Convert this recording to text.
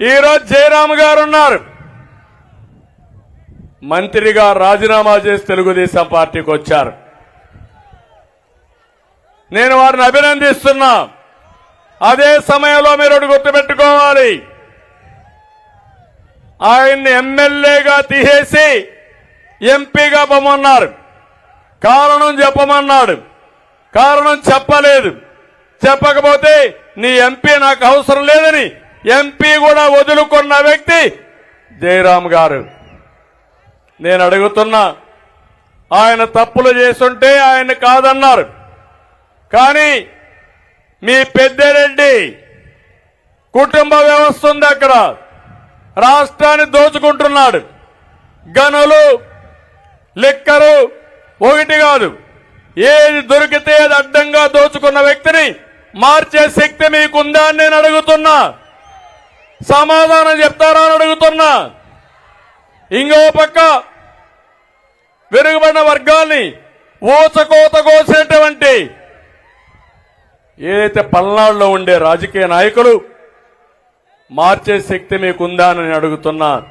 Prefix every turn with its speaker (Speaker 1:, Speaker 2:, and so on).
Speaker 1: ఈరోజు జయరామ్ గారు ఉన్నారు. మంత్రిగా రాజీనామా చేసి తెలుగుదేశం పార్టీకి వచ్చారు. నేను వారిని అభినందిస్తున్నా. అదే సమయంలో మీరు ఒకటి గుర్తుపెట్టుకోవాలి. ఆయన్ని ఎమ్మెల్యేగా తీసేసి ఎంపీగా పొమ్మన్నారు. కారణం చెప్పమన్నాడు. కారణం చెప్పలేదు. చెప్పకపోతే నీ ఎంపీ నాకు అవసరం లేదని ఎంపీ కూడా వదులుకున్న వ్యక్తి జయరామ్ గారు. నేను అడుగుతున్నా ఆయన తప్పులు చేస్తుంటే ఆయన కాదన్నారు. కానీ మీ పెద్దరెడ్డి కుటుంబ వ్యవస్థ ఉంది అక్కడ. రాష్ట్రాన్ని దోచుకుంటున్నాడు. గనులు లిక్కరు ఒకటి కాదు. ఏది దొరికితే అది అడ్డంగా దోచుకున్న వ్యక్తిని మార్చే శక్తి మీకుందా అని నేను అడుగుతున్నా. సమాధానం చెప్తారా అని అడుగుతున్నా. ఇంకో పక్క వెనుకబడిన వర్గాల్ని ఊచకోత కోసేటువంటి ఏదైతే పల్నాడులో ఉండే రాజకీయ నాయకులు మార్చే శక్తి మీకుందా అని అడుగుతున్నా.